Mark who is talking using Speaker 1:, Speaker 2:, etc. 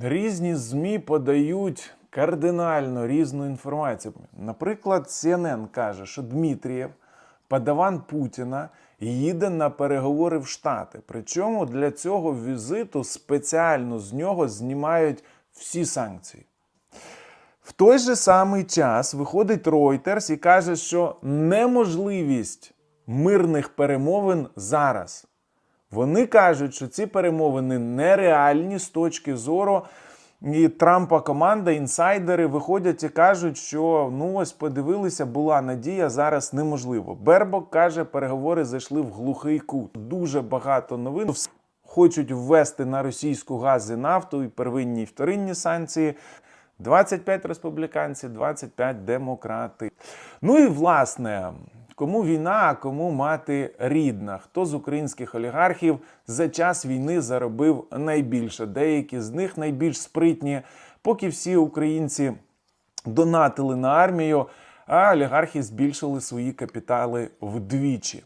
Speaker 1: Різні ЗМІ подають кардинально різну інформацію. Наприклад, CNN каже, що Дмитрієв, подаван Путіна, їде на переговори в Штати. Причому для цього візиту спеціально з нього знімають всі санкції. В той же самий час виходить Reuters і каже, що неможливість мирних перемовин зараз. Вони кажуть, що ці перемовини нереальні з точки зору. І Трампа команда, інсайдери виходять і кажуть, що ну ось подивилися, була надія, зараз неможливо. Бербок каже, переговори зайшли в глухий кут. Дуже багато новин. Хочуть ввести на російську газ і нафту і первинні і вторинні санкції. 25 республіканців, 25 демократи. Ну і власне, кому війна, а кому мати рідна? Хто з українських олігархів за час війни заробив найбільше? Деякі з них найбільш спритні, поки всі українці донатили на армію, а олігархи збільшили свої капітали вдвічі.